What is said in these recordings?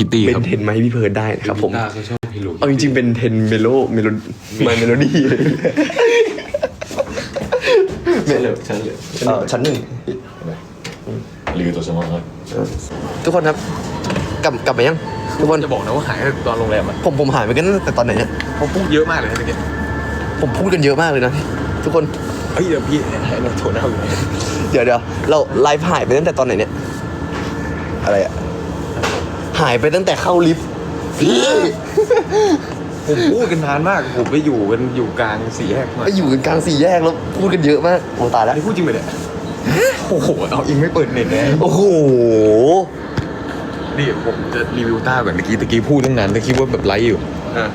กิตตี้เป็ครับนเทนไหมาให้พี่เพิร์ดได้นะครับผมต้าเขาชอบเฮโลเอาจริงๆเป็นเทนเมโลเมโลมาเมโลดี้เฉลยเฉลยเออชั้นหนึ่ง หรือตัวสมองครับทุกคนครับ กลับกลับมายัง ทุกคน จะบอกนะว่าหายตอนโรงแรมอะผมผมหายไปกันตั้งแต่ตอนไหนเนี่ย เขาพูดเยอะมากเลยนะเมื่อกี้ผมพูดกันเยอะมากเลยนะ ทุกคน เฮ้ยเดี๋ยวพี่ให้เราโทรหน้าอยู่ไหนเดี๋ยวเดี๋ยวเราไลฟ์หายไปตั้งแต่ตอนไหนเนี่ย อะไรอะ หายไปตั้งแต่เข้าลิฟต์พี่ผมพูดกันนานมาก ผมไปอยู่กันอยู่กลางสี่แยกมาไปอยู่กันกลางสี่แยกแล้วพูดกันเยอะมากโอ้ตายแล้ว อันนี้พูดจริงไหมเนี่ยโอ้โห เอาอิงไม่เปิดเน็ตแน่โอ้โห นี่ผมจะรีวิวต้าก่อนตะกี้ตะกี้พูดตั้งนานตะกี้ว่าแบบไลฟ์อยู่อะ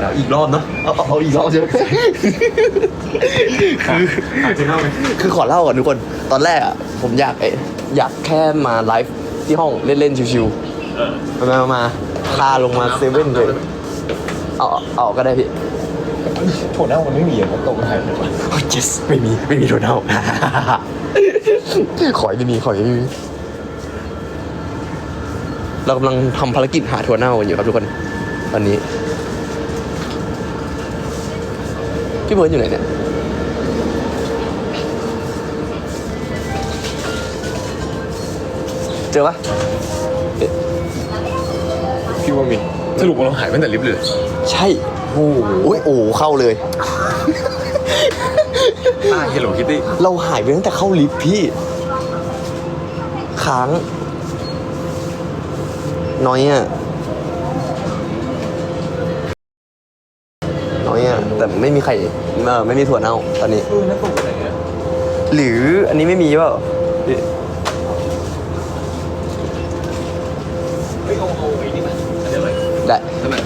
เอาอีกรอบเนาะ เอาเอาเอาอีกรอบใช่ไหมคืออาจจะเล่าไหมคือขอเล่าก่อนทุกคน ตอนแรกอะผมอยากเอะอยากแค่มาไลฟ์ที่ห้องเล่นๆชิวๆ มามามาพาลงมาเซเว่นเลยเอาเอาก็ได้พี่โทรหน้ามันไม่มีอะตรงไหนเลยวะโอ้ย yes ไม่มีไม่มีโดนเอาขอให้ไม่มีขอให้ไม่มีเรากำลังทำภารกิจหาทัวร์เน่ากันอยู่ครับทุกคนตอนนี้พี่เบิร์ดอยู่ไหนเนี่ยเจอปะ พี่ว่ามีสรุปว่าเราหายไปตั้งแต่ลิฟต์เลยใช่โอ้โหอุ๊ยโอ้โหเข้าเลยต้าเฮโลคิตตี้เราหายไปตั้งแต่เข้าลิฟต์พี่ค้างน้อยอะน้อยอะแต่ไม่มีใครเออไม่มีถั่วเน่าตอนนี้ เออนักตกไหนเนี่ยหรืออันนี้ไม่มีเปล่าเฮ้ยเอาเอาไอ้นี่มาอันนี้อะไร ได้ นั่นแหละ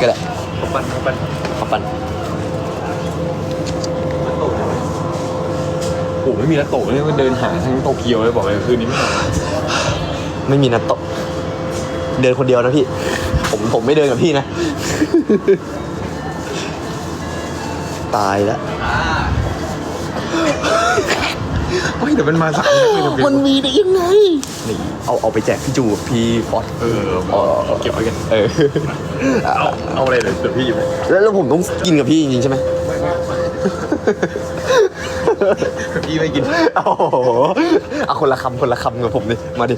ก็ได้ ข้าว ปั้นข้าวปั้นขอปันนักโตะได้ไหมโอ้ไม่มีนักโตะเลยมันเดินหาทั้งโตเกียวเลยบอกเลยคืนนี้ไม่หาไม่มีนัตโตะเดินคนเดียวนะพี่ ผมผมไม่เดินกับพี่นะ ตายแล้ว เฮ้ยเดี๋ยวมันมาสามนัดเลยนะเบลมันมีได้ยังไง นี่เอาเอาไปแจกพี่จูกับพี่ฟอสเออเอาเอาเก็บไว้กันเออเอาเอาอะไรเลยเดี๋ยวพี่หยิบไปแล้วแล้วผมต้องกินกับพี่จริงๆใช่ไหมพี่ไม่กินโอ้โหเอาคนละคำคนละคำกับผมดิมาดิ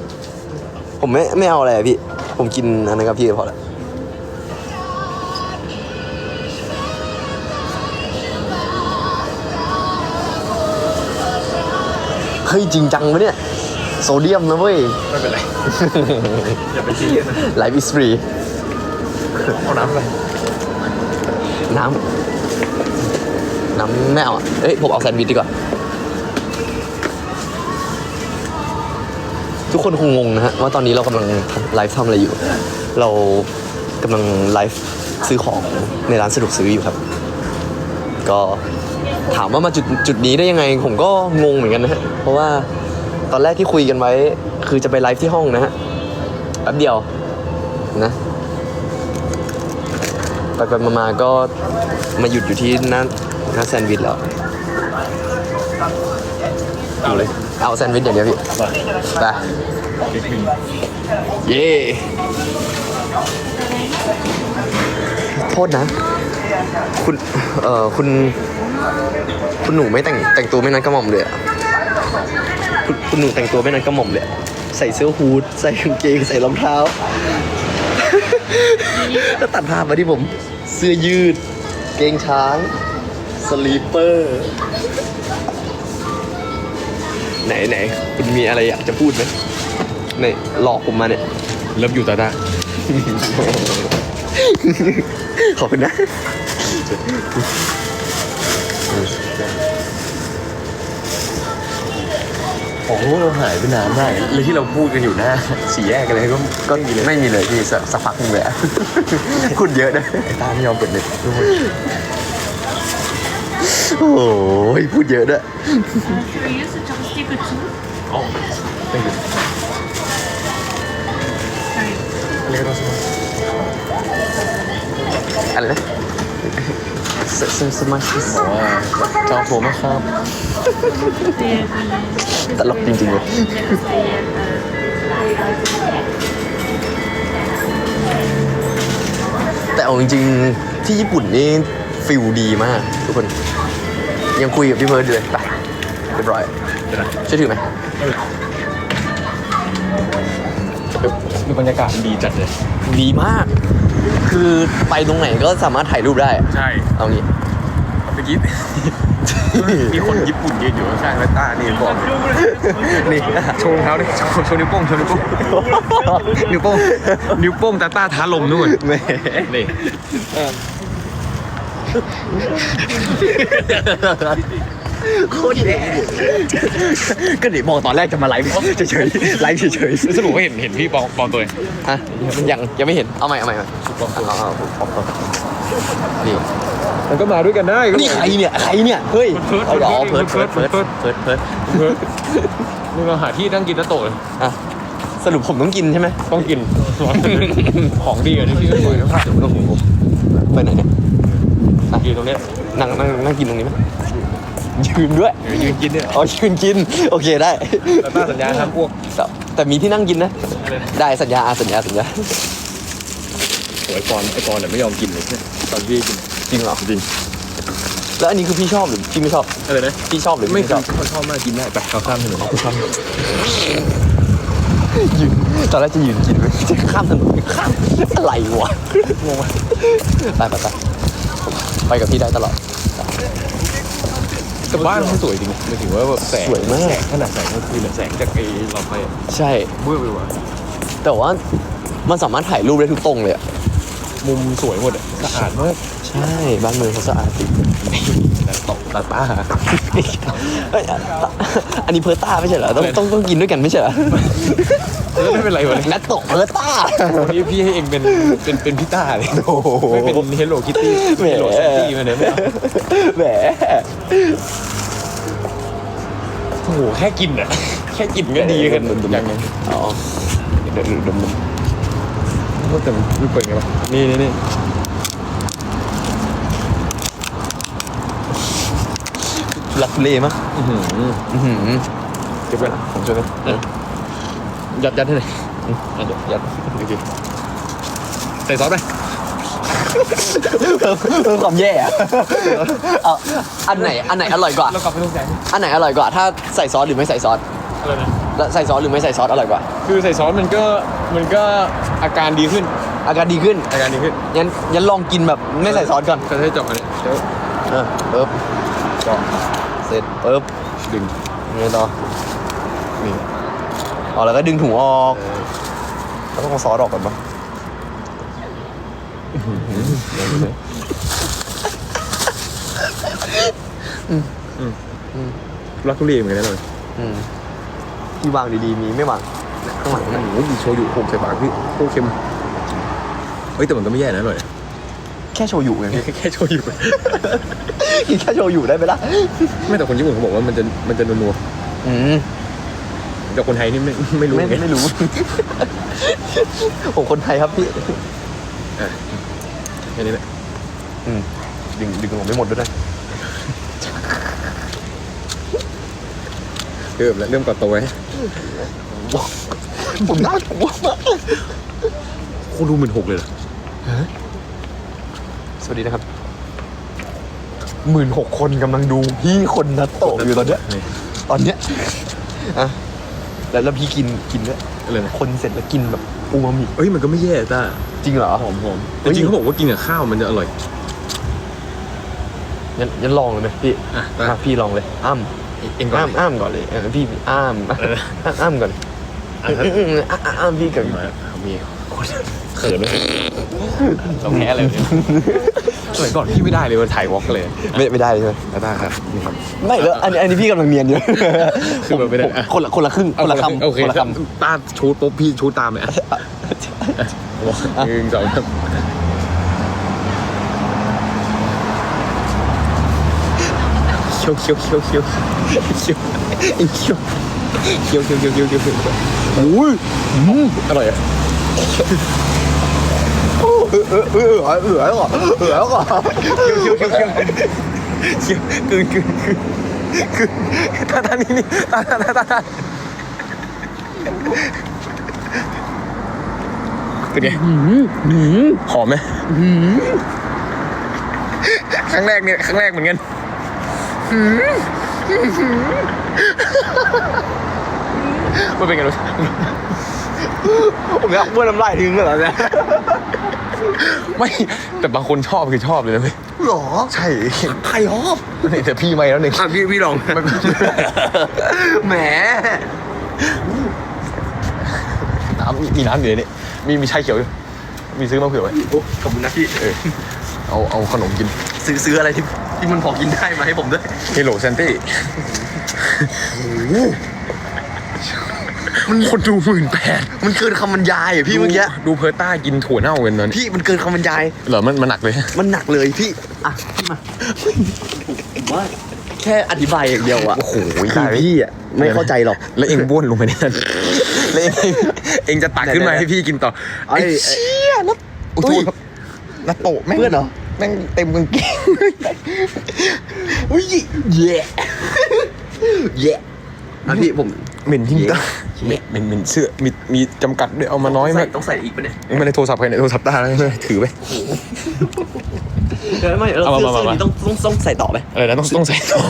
ผมไม่ไม่เอาอะไรอะพี่ ผมกินอันนั้นกับพี่ก็พอละ ฮ้ยจริงจังปะเนี่ย โซเดียมนะเว้ย ไม่เป็นไร อย่าไปซีเรียสนะไลฟ์อิสฟรีเอาน้ำอะไรน้ำ น้ำไม่เอาอะเอ้ย ผมเอาแซนด์วิชดีกว่า ทุกคนคงงงนะฮะ ว่าตอนนี้เรากำลังไลฟ์ทำอะไรอยู่ เรากำลังไลฟ์ซื้อของในร้านสะดวกซื้ออยู่ครับ ก็ ถามว่ามาจุดจุดนี้ได้ยังไง ผมก็งงเหมือนกันนะฮะเพราะว่าตอนแรกที่คุยกันไว้ คือจะไปไลฟ์ที่ห้องนะฮะแป๊บเดียวนะไปไปมามาก็มาหยุดอยู่ที่หน้าหน้าแซนด์วิชแล้วเอาเลยเอาแซนด์วิชอย่างเดียวพี่มาไปนิดนึงเย่โทษนะ คุณ เอ่อ คุณ คุณหนูไม่แต่งแต่งตัวไม่นัดกระหม่อมเลยอะคุณคุณหนูแต่งตัวไม่นัดกระหม่อมเลยอะใส่เสื้อฮูดใส่กางเกงใส่รองเท้า แล้วตัดภาพมาที่ผม เสื้อยืด เกงช้าง สลีปเปอร์ ไหนไหนคุณมีอะไรอยากจะพูดไหมในหลอกผมมาเนี่ยเริ่มอยู่ตาตา ขอบคุณนะ ของพวกเราหายไปนานมากเลยที่เราพูดกันอยู่หน้าสี่แยกกันเลยก็ก็ไม่มีเลยพี่สักสักพักหนึงเลยอะพูดเยอะนะไอ้ตาไม่ยอมเปิดเน็ตทุกคนโอ้ยพูดเยอะด้วย Can you use the chopstick too? อ๋อ thank you Sorry. อะไรก็ต้องสมัครอะไรนะ สสสมาชิสบอกว่าจองโทรมาครับ ตลกจริงๆเลย the, let us stay at the เอาจริงๆที่ญี่ปุ่นนี่ฟิลดีมาก ทุกคน ยังคุยกับพี่เพิร์ดอยู่เลยไปเรียบร้อยช่วยถือไหมคือบรรยากาศดีจัดเลย ดีมาก คือไปตรงไหนก็สามารถถ่ายรูปได้ ใช่เอางี้ เมื่อกี้ มีคนญี่ปุ่นยืนอยู่ข้างๆแล้วตานี่บอกนี่โชว์รองเท้าดิโชว์โชว์นิ้วโป้งโชว์นิ้วโป้งนิ้วโป้งนิ้วโป้งตาต้าท้าลมนู่นแหม่นี่ โคตรแย่ก็เดี๋ยวบอกตอนแรกจะมาไลฟ์เฉยๆไลฟ์เฉยสรุปว่าเห็นเห็นพี่ปองปองตัวเองๆฮะยังยังไม่เห็นเอาใหม่เอาใหม่เอาเอาเอาเอาเอานี่มันก็มาด้วยกันได้ก็นี่ใครเนี่ยใครเนี่ยเฮ้ยเพิร์ทเอาเหรอเพิเพิร์ร์ทดเพิร์ดเพิเพิร์ร์ทดเพิร์ดเพิร์ดมึงเราหาที่นั่งกินตะโตะอะสรุปผมต้องกินใช่ไหมต้องกินของดีอะที่พี่ไม่ไหวแล้วพลาดโอ้โหไปไหนเนี่ยกินตรงเนี้ยนั่งนั่งนั่งกินตรงนี้ไหม ยืนด้วยเดี๋ยวยืนกินเนี่ยอ๋อยืนกิน โอเคได้ตาต้าสัญญาห้ามอ้วกแต่แต่มีที่นั่งกินนะอะไรนะ ได้สัญญาอะสัญญาสัญญาโอ้ยไอปอนไอปอนเนี่ยไม่ยอมกินเลยตอนพี่กินจริงเหรอจริงแล้วอันนี้คือพี่ชอบหรือพี่ไม่ชอบอะไรนะพี่ชอบหรือไม่ไม่ชชออบบคนชอบมากกินได้ไปเอาข้ามถนนเอาข้ามยืนตอนแรกจะยืนกินไหมจะข้ามถนนข้ามอะไรวะงงไหมไปไปไปไปกับพี่ได้ตลอด แต่บ้านมันสวยจริงหมายถึงว่าแบบแสงสวยมาก แสงขนาดแสงกลางคืนอะแสงจากไอ้หลอดไฟอะใช่เบื่อไปว่ะแต่ว่ามันสามารถถ่ายรูปได้ทุกตรงเลยอะ มุมสวยหมดอะสะอาดมากใช่ บ้านเมืองเขาสะอาดจริงแต่ตกตาตาเอ้ยอันนี้เพอร์ต้าไม่ใช่เหรอต้องต้องต้องกินด้วยกันไม่ใช่เหรอเออไม่เป็นไรวะนัตโตะเพอร์ต้า วันนี้พี่ให้เองเป็นเป็นเป็นพี่ต้าเลยโอ้โหไม่เป็นเฮลโลคิตตี้แหม เฮลโลแซนตี้มาเนี่ยไม่เอาแหมโอ้โหแค่กินอะแค่กินก็ดีกันอย่างนึงอ๋อ เดี๋ยวดมดมว่าแต่มันเปิดไงวะนี่นี่นี่ลักทุเลมั้งอื้อหืออื้อหือเก็บไว้ละผมช่วยไหมยัดยัดให้หน่อยยัดยัดโอเคใส่ซอสไปเพิ่มเพิ่มความแย่อะเอาอันไหนอันไหนอร่อยกว่าแล้วกลับไปตรงแสงอันไหนอร่อยกว่า ถ้าใส่ซอสหรือไม่ใส่ซอสอะไรนะแล้วใส่ซอสหรือไม่ใส่ซอสอร่อยกว่า คือใส่ซอสมันก็มันก็ อาการดีขึ้น อาการดีขึ้นอาการดีขึ้นงั้นงั้นลองกินแบบไม่ใส่ซอสก่อนก็ใช้จบอันนี้เดี๋ยวเออปึ๊บจบเสร็จปึ๊บดึงยังไงต่อนี่อ๋อแล้วก็ดึงถุงออกแล้วต้องเอาซอสออกก่อนปะรักทุเรียนเหมือนกันนะเลยอืมที่วางดีๆมีไม่วาง ข้างหลังโอ้นะโหมีโชยุโขกใส่ปากพี่โคตรเค็มเฮ้ยแต่มันก็ไม่แย่นะอร่อยแค่โชยุไงพี่แค่แค่โชยุกินแค่โชยุได้ไหมล่ะไม่แต่คนญี่ปุ่นเขาบอกว่ามันจะมันจะนัวอืมๆแต่คนไทยนี่ไม่ไม่รู้ไม่ไงไม่รู้ผมคนไทยครับพี่อะแค่นี้แหละอืมดึงดึงผมไม่หมดด้วยนะเริ่มแล้วเริ่มก่อตัวไว้ ผมน่ากลัวมากโคตรดูหมื่นหกเลยเหรอสวัสดีนะครับหมื่นหกคนกำลังดูพี่คนนัตโตะอยู่ตอนเนี้ยนี่ตอนเนี้ยอะแล้วแล้วพี่กินกินด้วยอะไรนะคนเสร็จแล้วกินแบบอูมามิเอ้ยมันก็ไม่แย่ต้าจริงเหรอหอมหอมแต่จริงเขาบอกว่ากินกับข้าวมันจะอร่อยยันยันลองเลยไหมพี่อะอะพี่ลองเลยอ้ำเองก่อนอ้ำอ้ำก่อนเลยเออพี่อ้ำอ้ำอ้ำก่อน อะครับอืมอืมอ้ำอ้ำพี่ก่อนมามีคนเขินไหมเราแพ้อะไรเนี่ยสมัยก่อนพี่ไม่ได้เลยมันถ่ายวอล์กเลยไม่ไม่ได้ใช่ไหมต้าครับนี่ครับไม่แล้วอันนี้อันนี้พี่กำลังเนียนอยู่คือแบบไม่ได้ผมคนละคนละครึ่งคนละคำโอเคคนละคตาชูดปุ๊บพี่ชูดตามเลยอะหนึ่งสองครับเคี้ยวเคี้ยวเคี้ยวเคี้ยวเคี้ยวไอ้เคี้ยว เคี้ยวเคี้ยวเคี้ยวเคี้ยวเคี้ยวเคี้ยวอุ้ยอืมอร่อยอะเออเออเออเออเออแล้วก่อนเออแล้วก่อนเคี้ยวเคี้ยวเคี้ยวเคี้ยวเคี้ยวกลืนกลืนกลืนกลืนตาตานี่นี่าตาตาตาตาเป็นไงหอมไหมครั้งแรกเนี่ยครั้งแรกเหมือนกัน มันเป็นไงรู้สึกผมอยากบ้วนน้ำลายทิ้งเลยเหรอเนี่ยไม่แต่บางคนชอบคือชอบเลยนะเว้ยหรอใช่ใครชอบนี่แต่พี่ไม่แล้วหนึ่งอะพี่พี่ลองแหมน้ำมีมีน้ำอยู่ในนี้มีมีชาเขียวอยู่มีซื้อมาเผื่อไว้โอ้ขอบคุณนะพี่เออเอาเอาขนมกิน ซื้อซื้ออะไรที่ที่มันพอกินได้มาให้ผมด้วยเฮโลเซนตี้ มันคนดูหมื่นแปดมันเกินคำบรรยายอะพี่เมื่อกี้ดูเพอร์ต้ากินถั่วเน่ากันนั้นพี่มันเกินคำบรรยาย เหรอมันมันหนักเลย มันหนักเลยพี่ อะพี่มาผมว่าแค่อธิบายอย่างเดียวอะโอ้โหคือตายพี่อะไม่เข้าใจหรอก แล้วเองบ้วนลงไปในนั้นแล้วเองเองจะตักขึ้นมาให้พี่กินต่อไอ้ไอ้เชี่ยแล้วโอ้โหครับแล้วโตะแม่งเพื่อนเหรอแม่งเต็มกางเกงอุ้ยเย่ เย่อะพี่ผมเหม็นจริงจ้ะเย้เหม็นเหม็นเสื้อมีมีจำกัดด้วยเอามาน้อยใส่มากต้องใส่อีกปะเนี่ยเองไม่ได้โทรศัพท์ใครเนี่ยโทรศัพท์ตาเลยถือไปเออไม่เออเอามาเสื้อมาเสื้อมานี้ต้องต้องต้องใส่ต่อไหมอะไรนะต้องต้องใส่ต่อ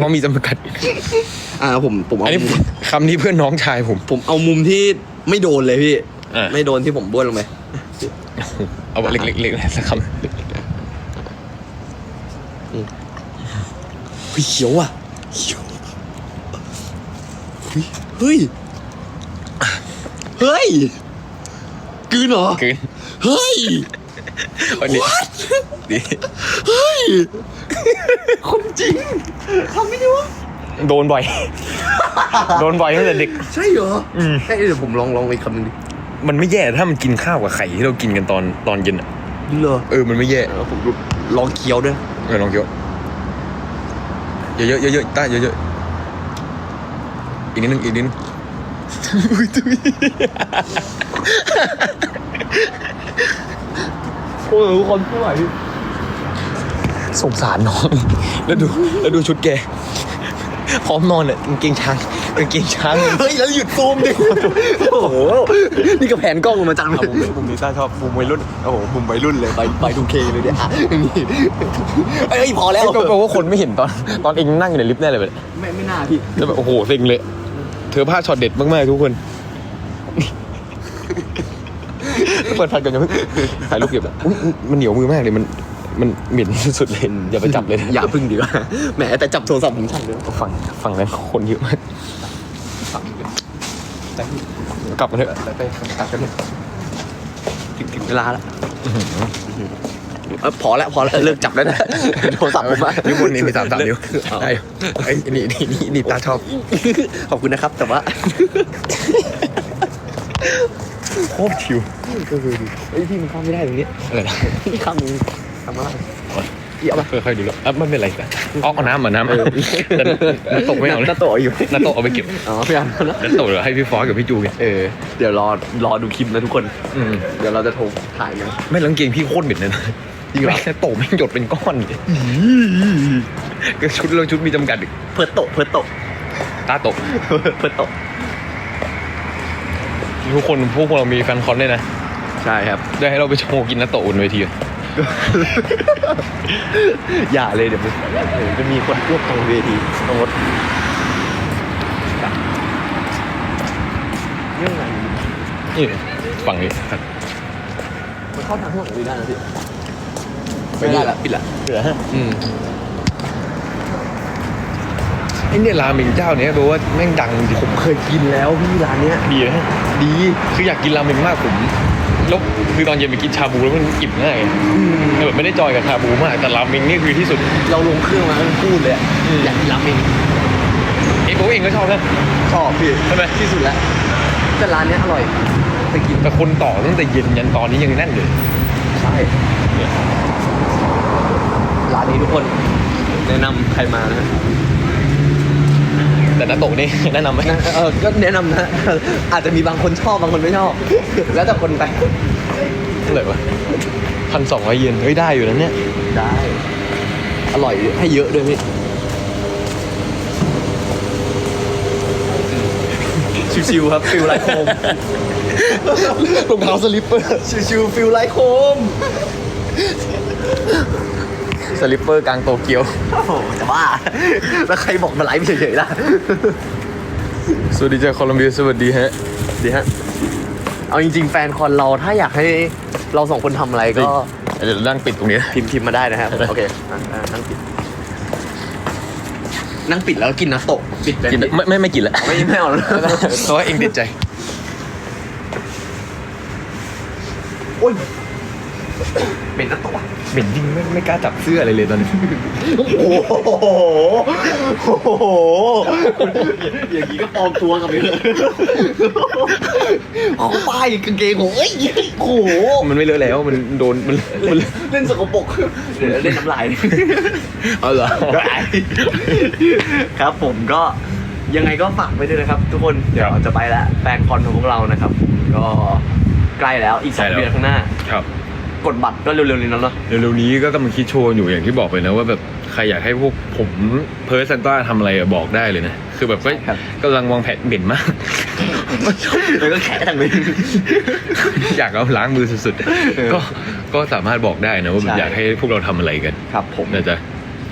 เพราะมีจำกัด อ่าผมผมอัเอานนี้มุมคำนี้เพื่อนน้องชายผม ผมเอามุมที่ไม่โดนเลยพี่อะไม่โดนที่ผมบ้วนลงไปเอาแบบเล็กๆเล็กๆสักคเฮ้ยเขียวอะเขียว เฮ้ย เฮ้ยกลืนเหรอำคืนเฮ้ย วันนี้ดีเฮ้ย คนจริงทำไม่ได้วะโดนบ่อย โดนบ่อยตั้งแต่เด็ก ใช่เหรออืมเดี๋ยวผมลองลองอีกคำหนึงดิมันไม่แย่ถ้ามันกินข้าวกับไข่ที่เรากินกันตอนตอนเย็นอะเหรอเออมันไม่แย่ เออผมลองเคี้ยวด้วย เออลองเคี้ยวเยอะๆเยอะๆต้าเยอะๆ อีกนิดนึงอีกนิดนึงอุ๊ยตุ้ยโอ้ยคนไม่ไหวสงสารน้อง แล้วดูแล้วดูชุดแก พร้อมนอนเนี่ยกางเกงช้างกางเกงช้าง เฮ้ย แล้วหยุดซูมดิ โอ้โห นี่ก็แผนกล้องมาจังเลยมุมนี้มุมนี้ต้าชอบมุมวัยรุ่น โอ้โห มุมวัยรุ่นเลย ไปไปดูเคเลยเนี่ยอะนี่เอ้ย พอแล้วก็แปลว่าคนไม่เห็นตอน ตอนเองนั่งอยู่ในลิฟต์แน่เลยแบบไม่ไม่น่าพี่แล้วแบบโอ้โหเซ็งเลย เธอพลาดช็อตเด็ดมากๆทุกคน เปิดไฟก่อนอย่าเพิ่งถ่ายรูปเก็บอะอุ๊ยมันเหนียวมือมากเลยมันมันเหม็นสุดๆเลยอย่าไปจับเลยนะอย่าพึ่งดีกว่าแหมแต่จับโทรศัพท์ผมสั่นเลยฝั่งฝั่งนั้นคนเยอะมากกลับมาเถอะไปตัดกันเลยถึงถึงเวลาแล้ว เออพอแล้วพอแล้วเลิกจับแล้วนะโทรศัพท์ผมอะนิ้วบนนี่มีสามสามนิ้วเอาได้ไอ้ยนี่นี่นี่นี่ตาชอบ ขอบคุณนะครับ แต่ว่าโคตรชิวเฮ้ยพี่มันข้ามไม่ได้ตรงนี้อะไรนะพี่ข้ามมึงทำอะไรพี่เอามาค่อยๆดูแล้วอะมันเป็นไรกันเอาเอาน้ำเหมือนน้ำเอาแต่น้ำตกไม่เอาเลยน้าโตอยู่น้ำตกเอาไปเก็บอ๋อพี่เอานะน้ำตกเดี๋ยวให้พี่ฟอสกับพี่จูกินเออเดี๋ยวรอรอดูคลิปนะทุกคนอืมเดี๋ยวเราจะโทรถ่ายกันไม่ลังเกงพี่โคตรเหม็นเลยนะ จริงเหรอไม่แค่โตไม่งหยดเป็นก้อนเลยก็ชุดเราชุดมีจำกัดอีกเพื่อโตะเพื่อโตะตาโตกเพื่อโตะทุกคนพวกเรามีแฟนคอนด้วยนะ ใช่ครับ ได้ให้เราไปโชว์กินน้ำโตกบนเวทีอะอย่าเลยเดี๋ยวมันเดี๋ยวจะมีคนรวบตรงเวทีตรงรถเรื่องอะไรนี่ฝั่งนี้ครับมันเข้าทางข้างหลังได้นะพี่ ไม่ได้ละปิดละเหลือฮะอืมไอ้เนี่ยราเมงเจ้าเนี้ยแปลว่าแม่งดังจริงผมเคยกินแล้วพี่ร้านเนี้ยดีนะดีคืออยากกินราเมงมากผมแล้วคือตอนเย็นไปกินชาบูแล้วมันอิ่มง่ายแบบไม่ได้จอยกับชาบูมากแต่ราเมงนี่คือที่สุด เราลงเครื่องมาแล้วพูดเลยอะอืมอยากกินราเมงเองบอกว่าเองก็ชอบนะชอบพี่ใช่ไหมที่สุดแล้วแต่ร้านเนี้ยอร่อยไปกินแต่คนต่อตั้งแต่เย็นยันตอนนี้ยังแน่นเลยใช่ ร้านนี้ทุกคนแนะนำใครมานะแต่น้าโตะนี่ แนะนำไหมนะเออก็แนะนำนะ อาจจะมีบางคนชอบบางคนไม่ชอบ แล้วแต่คนไปเท่าไหร่วะพันสองร้อยเยนเฮ้ยได้อยู่นะเนี่ย ได้ อร่อยให้เยอะด้วยพี่ชิวๆครับฟิลไลฟ์โฮมรองเท้าสลิปเปอร์ชิวๆฟิลไลท์โคม สลิปเปอร์กลางโตเกียว โอ้โหจะบ้า แล้วใครบอกมาไลฟ์เฉยๆล่ะ สวัสดีจากโคลัมเบียสวัสดีฮะดีฮะ เอาจริง ๆ แฟนคอนเราถ้าอยากให้เราสองคนทำอะไรก็ เดี๋ยวนั่งปิดตรงนี้พิมพ์พิมพ์มาได้นะครับ โอเคอะอะนั่งปิด นั่งปิดแล้วก็กินน้ำตกปิดกินไม่ไม่ไม่กินละไม่ไม่เอาแล้วเพราะว่าเองติดใจ โอ้ย เป็นน้ำตกอะเหม็นจริงไม่ไม่กล้าจับเสื้ออะไรเลยตอนนี้ โอ้โหโอ้โห อย่างนี้ก็ปลอมตัวกันไปเลยเขาป้ายกางเกงของเอ้ยโอ้โห มันไม่เลอะแล้วมันโดนมันมันเล่นสกปรกเดี๋ยวเล่นน้ำลายเอาเหรอครับผมก็ยังไงก็ฝากไว้ด้วยนะครับ ทุกคนเดี๋ยวจะไปแล้วแฟนคอนของพวกเรานะครับ ก็ใกล้แล้วอีกสองเดือนข้างหน้าครับ กดบัตรก็เร็วๆนี้แล้วเนาะเร็วๆนี้ก็กำลังคิดโชว์อยู่อย่างที่บอกไปนะว่าแบบใครอยากให้พวกผมเพิร์ซันต้าทำอะไรอะบอกได้เลยนะ คือแบบก็ครับกำลังวางแผนเหม็นมาก แล้วก็แขะทางนี้ อยากเอาล้างมือสุดเออๆก็ก็สามารถบอกได้นะว่าแบบใช่ อยากให้พวกเราทำอะไรกันครับผม นะจ๊ะ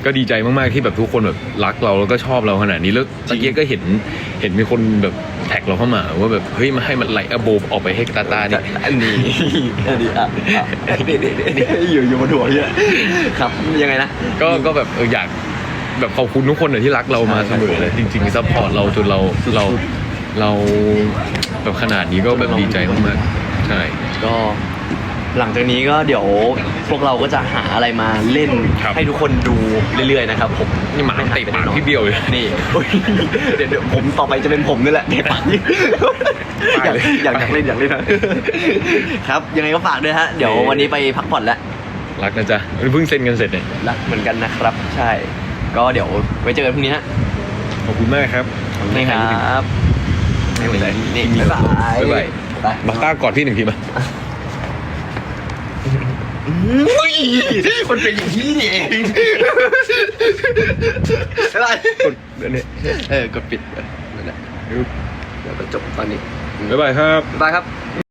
ก็ดีใจมากๆที่แบบทุกคนแบบรักเราแล้วก็ชอบเราขนาดนี้แล้วตะกี้ก็เห็นเห็นมีคนแบบแท็กเราเข้ามาว่าแบบเฮ้ยมาให้มันไลท์อโบออกไปให้ตาตาดิอันนี้อันนี้อะอะนี่นี่นี่อยู่อยู่บนหัวเนี่ยครับยังไงนะก็ก็แบบเอออยากแบบขอบคุณทุกคนเลยที่รักเรามาใช่เสมอเลยจริงๆซัพพอร์ตเราจนเราเราเราแบบขนาดนี้ก็แบบดีใจมากๆใช่ก็ หลังจากนี้ก็เดี๋ยวพวกเราก็จะหาอะไรมาเล่นครับ ให้ทุกคนดูเรื่อยๆนะครับผมนี่หมาเตะปากพี่เบี้ยวเลย นี่อุ๊ยเดี๋ยวเดี๋ยวผมต่อไปจะเป็นผมนี่แหละเตะปากนี่อยากอยากอยากเล่นอยากเล่นนะครับ ยังไงก็ฝากด้วยฮะเดี๋ยววันนี้ไปพักผ่อนแล้ว รักนะจ๊ะเพิ่งเซ็นกันเสร็จเนี่ยรักเหมือนกันนะครับ ใช่ ก็เดี๋ยวไว้เจอกันพรุ่งนี้ฮะขอบคุณมากครับนี่ครับ ไม่เป็นไรนี่บ๊ายบายบ๊ายบายไป บักต้ากอดพี่หนึ่งทีป่ะ อุ้ยมันเป็นอย่างนี้นี่เองอะไรกดเดี๋ยวนี้เออกดปิดนั่นแหละเดี๋ยวก็จบตอนนี้บ๊ายบายครับ บ๊ายบายครับบ